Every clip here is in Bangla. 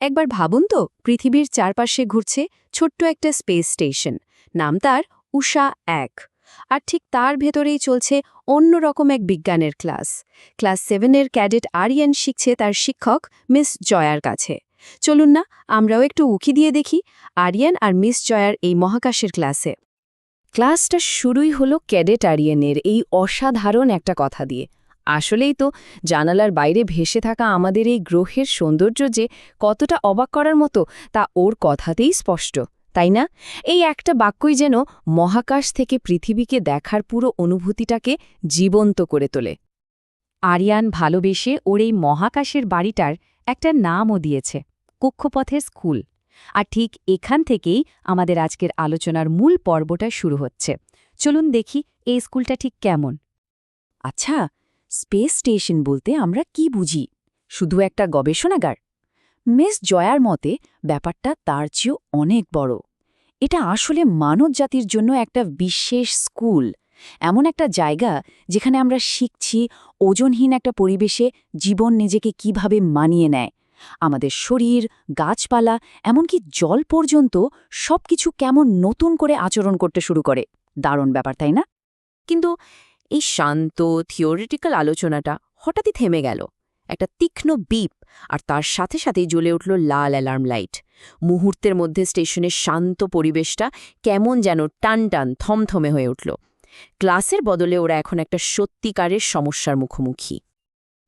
একবার ভাবুন তো, পৃথিবীর চারপাশে ঘুরছে ছোট্ট একটা স্পেস স্টেশন। নাম তার উষা এক। আর ঠিক তার ভেতরেই চলছে অন্যরকম এক বিজ্ঞানের ক্লাস। ক্লাস সেভেনের ক্যাডেট আরিয়ান শিখছে তার শিক্ষক মিস জয়ার কাছে। চলুন না, আমরাও একটু উকি দিয়ে দেখি আরিয়ান আর মিস জয়ার এই মহাকাশের ক্লাসে। ক্লাসটা শুরুই হলো ক্যাডেট আরিয়ানের এই অসাধারণ একটা কথা দিয়ে। আসলেই তো জানালার বাইরে ভেসে থাকা আমাদের এই গ্রহের সৌন্দর্য যে কতটা অবাক করার মতো তা ওর কথাতেই স্পষ্ট, তাই না? এই একটা বাক্যই যেন মহাকাশ থেকে পৃথিবীকে দেখার পুরো অনুভূতিটাকে জীবন্ত করে তোলে। আরিয়ান ভালোবেসে ওর এই মহাকাশের বাড়িটার একটা নামও দিয়েছে, কক্ষপথের স্কুল। আর ঠিক এখান থেকেই আমাদের আজকের আলোচনার মূল পর্বটা শুরু হচ্ছে। চলুন দেখি এই স্কুলটা ঠিক কেমন। আচ্ছা স্পেস স্টেশন বলতে আমরা কি বুঝি? শুধু একটা গবেষণাগার? মিস জয়ার মতে, ব্যাপারটা তার চেয়েও অনেক বড়। এটা আসলে মানব জাতির জন্য একটা বিশেষ স্কুল। এমন একটা জায়গা যেখানে আমরা শিখছি ওজনহীন একটা পরিবেশে জীবন নিজেকে কীভাবে মানিয়ে নেয়। আমাদের শরীর, গাছপালা, এমনকি জল পর্যন্ত সবকিছু কেমন নতুন করে আচরণ করতে শুরু করে। দারুণ ব্যাপার, তাই না? কিন্তু এই শান্ত থিওরিটিক্যাল আলোচনাটা হঠাৎই থেমে গেল। একটা তীক্ষ্ণ বিপ আর তার সাথে সাথেই জ্বলে উঠল লাল অ্যালার্ম লাইট মুহূর্তের মধ্যে স্টেশনের শান্ত পরিবেশটা কেমন যেন টান টান, থমথমে হয়ে উঠল। ক্লাসের বদলে ওরা এখন একটা সত্যিকারের সমস্যার মুখোমুখি।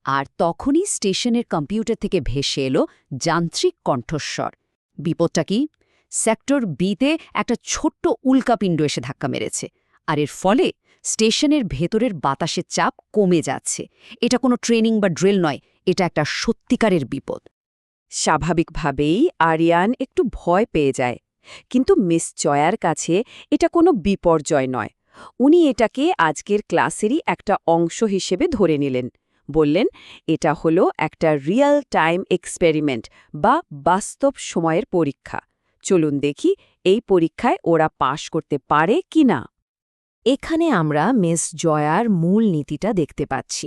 আর তখনই স্টেশনের কম্পিউটার থেকে ভেসে এলো যান্ত্রিক কণ্ঠস্বর। বিপদটা কি? সেক্টর বিতে একটা ছোট্ট উল্কাপিণ্ড এসে ধাক্কা মেরেছে। আর এর ফলে স্টেশনের ভেতরের বাতাসের চাপ কমে যাচ্ছে। এটা কোনো ট্রেনিং বা ড্রিল নয়, এটা একটা সত্যিকারের বিপদ। স্বাভাবিকভাবেই আরিয়ান একটু ভয় পেয়ে যায়, কিন্তু মিস জয়ার কাছে এটা কোনো বিপর্যয় নয়। উনি এটাকে আজকের ক্লাসেরই একটা অংশ হিসেবে ধরে নিলেন, বললেন, এটা হলো একটা রিয়েল টাইম এক্সপেরিমেন্ট বা বাস্তব সময়ের পরীক্ষা। চলুন দেখি এই পরীক্ষায় ওরা পাশ করতে পারে কি না এখানে আমরা মিস জয়ার মূল নীতিটা দেখতে পাচ্ছি।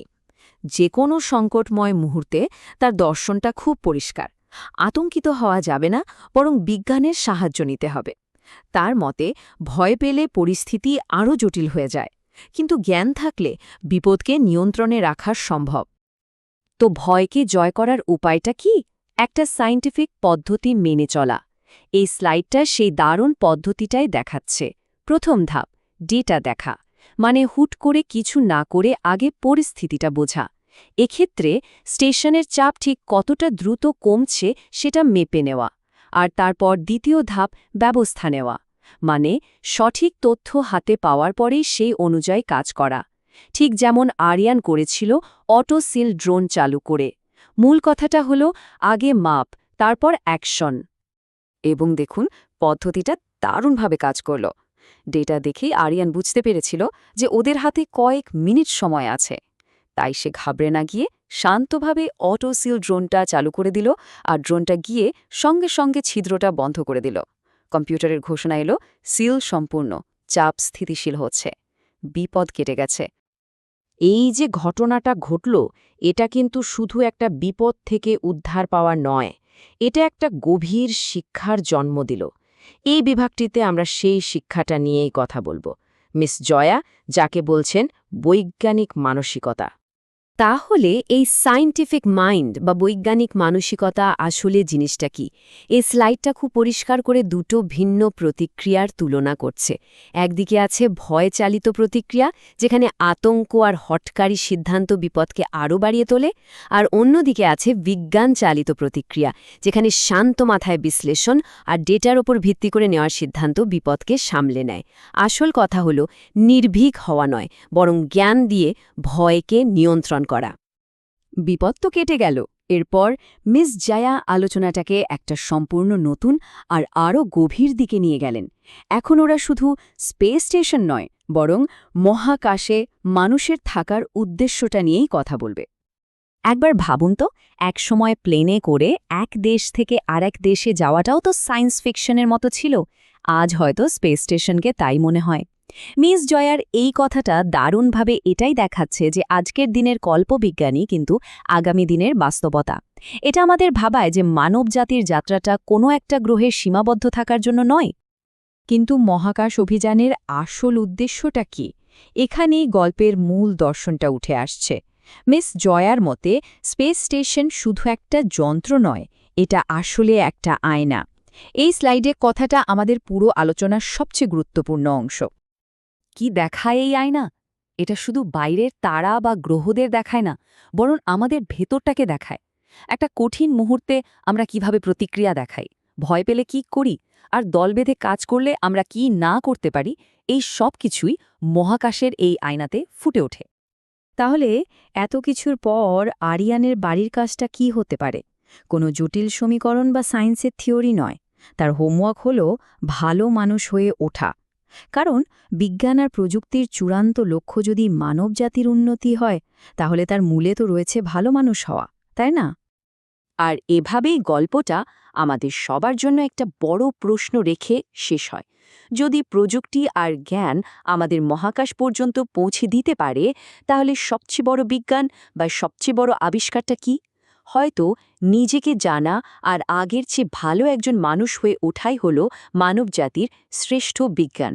যে কোনো সংকটময় মুহূর্তে তার দর্শনটা খুব পরিষ্কার। আতঙ্কিত হওয়া যাবে না, বরং বিজ্ঞানের সাহায্য নিতে হবে। তার মতে, ভয় পেলে পরিস্থিতি আরও জটিল হয়ে যায়, কিন্তু জ্ঞান থাকলে বিপদকে নিয়ন্ত্রণে রাখা সম্ভব। তো ভয়কে জয় করার উপায়টা কি? একটা সায়েন্টিফিক পদ্ধতি মেনে চলা। এই স্লাইডটা সেই দারুণ পদ্ধতিটাই দেখাচ্ছে। প্রথম ধাপ ডেটা দেখা মানে হুট করে কিছু না করে আগে পরিস্থিতিটা বোঝা। এক্ষেত্রে স্টেশনের চাপ ঠিক কতটা দ্রুত কমছে সেটা মেপে নেওয়া, আর তারপর দ্বিতীয় ধাপ ব্যবস্থা নেওয়া মানে সঠিক তথ্য হাতে পাওয়ার পরেই সেই অনুযায়ী কাজ করা। ঠিক যেমন আরিয়ান করেছিল, অটো সিল ড্রোন চালু করে। মূল কথাটা হলো, আগে মাপ, তারপর অ্যাকশন। এবং দেখুন, পদ্ধতিটা দারুণভাবে কাজ করল। ডেটা দেখেই আরিয়ান বুঝতে পেরেছিল যে ওদের হাতে কয়েক মিনিট সময় আছে। তাই সে ঘাবড়ে না গিয়ে শান্তভাবে অটো সিল ড্রোনটা চালু করে দিল আর ড্রোনটা গিয়ে সঙ্গে সঙ্গে ছিদ্রটা বন্ধ করে দিল। কম্পিউটারের ঘোষণা এলো, সিল সম্পূর্ণ, চাপ স্থিতিশীল হচ্ছে। বিপদ কেটে গেছে। এই যে ঘটনাটা ঘটল, এটা কিন্তু শুধু একটা বিপদ থেকে উদ্ধার পাওয়া নয়, এটা একটা গভীর শিক্ষার জন্ম দিল। এই বিভাগটিতে আমরা সেই শিক্ষাটা নিয়েই কথা বলব। মিস জয়া যাকে বলছেন বৈজ্ঞানিক মানসিকতা। তাহলে এই সায়েন্টিফিক মাইন্ড বা বৈজ্ঞানিক মানসিকতা আসলে জিনিসটা কি? এই স্লাইডটা খুব পরিষ্কার করে দুটো ভিন্ন প্রতিক্রিয়ার তুলনা করছে। একদিকে আছে ভয় চালিত প্রতিক্রিয়া, যেখানে আতঙ্ক আর হটকারী সিদ্ধান্ত বিপদকে আরও বাড়িয়ে তোলে, আর অন্যদিকে আছে বিজ্ঞান চালিত প্রতিক্রিয়া, যেখানে শান্ত মাথায় বিশ্লেষণ আর ডেটার ওপর ভিত্তি করে নেওয়ার সিদ্ধান্ত বিপদকে সামলে নেয়। আসল কথা হল, নির্ভীক হওয়া নয়, বরং জ্ঞান দিয়ে ভয়কে নিয়ন্ত্রণ করা। বিপদ তো কেটে গেল। এরপর মিস জায়া আলোচনাটাকে একটা সম্পূর্ণ নতুন আর আরও গভীর দিকে নিয়ে গেলেন। এখন ওরা শুধু স্পেস স্টেশন নয়, বরং মহাকাশে মানুষের থাকার উদ্দেশ্যটা নিয়েই কথা বলবে। একবার ভাবুন তো, এক সময় প্লেনে করে এক দেশ থেকে আরেক দেশে যাওয়াটাও তো সায়েন্স ফিকশনের মতো ছিল। আজ হয়তো স্পেস স্টেশনকে তাই মনে হয়। মিস জয়ার এই কথাটা দারুণভাবে এটাই দেখাচ্ছে যে আজকের দিনের কল্পবিজ্ঞানী কিন্তু আগামী দিনের বাস্তবতা। এটা আমাদের ভাবায় যে মানবজাতির যাত্রাটা কোনো একটা গ্রহের সীমাবদ্ধ থাকার জন্য নয়। কিন্তু মহাকাশ অভিযানের আসল উদ্দেশ্যটা কি? এখানেই গল্পের মূল দর্শনটা উঠে আসছে। মিস জয়ার মতে, স্পেস স্টেশন শুধু একটা যন্ত্র নয়, এটা আসলে একটা আয়না। এই স্লাইডে কথাটা আমাদের পুরো আলোচনার সবচেয়ে গুরুত্বপূর্ণ অংশ। কি দেখায় এই আয়না? এটা শুধু বাইরের তারা বা গ্রহদের দেখায় না, বরং আমাদের ভেতরটাকে দেখায়। একটা কঠিন মুহূর্তে আমরা কীভাবে প্রতিক্রিয়া দেখাই? ভয় পেলে কি করি? আর দল বেঁধে কাজ করলে আমরা কি না করতে পারি? এই সব কিছুই মহাকাশের এই আয়নাতে ফুটে ওঠে। তাহলে এত কিছুর পর আরিয়ানের বাড়ির কাজটা কি হতে পারে? কোনো জটিল সমীকরণ বা সায়েন্সের থিওরি নয়। তার হোমওয়ার্ক হল ভালো মানুষ হয়ে ওঠা। কারণ বিজ্ঞান আর প্রযুক্তির চূড়ান্ত লক্ষ্য যদি মানবজাতির উন্নতি হয়, তাহলে তার মূলে তো রয়েছে ভালো মানুষ হওয়া, তাই না? আর এভাবেই গল্পটা আমাদের সবার জন্য একটা বড় প্রশ্ন রেখে শেষ হয়। যদি প্রযুক্তি আর জ্ঞান আমাদের মহাকাশ পর্যন্ত পৌঁছে দিতে পারে, তাহলে সবচেয়ে বড় বিজ্ঞান বা সবচেয়ে বড় আবিষ্কারটা কি? হয়তো নিজেকে জানা আর আগের চেয়ে ভালো একজন মানুষ হয়ে ওঠাই হল মানবজাতির শ্রেষ্ঠ বিজ্ঞান।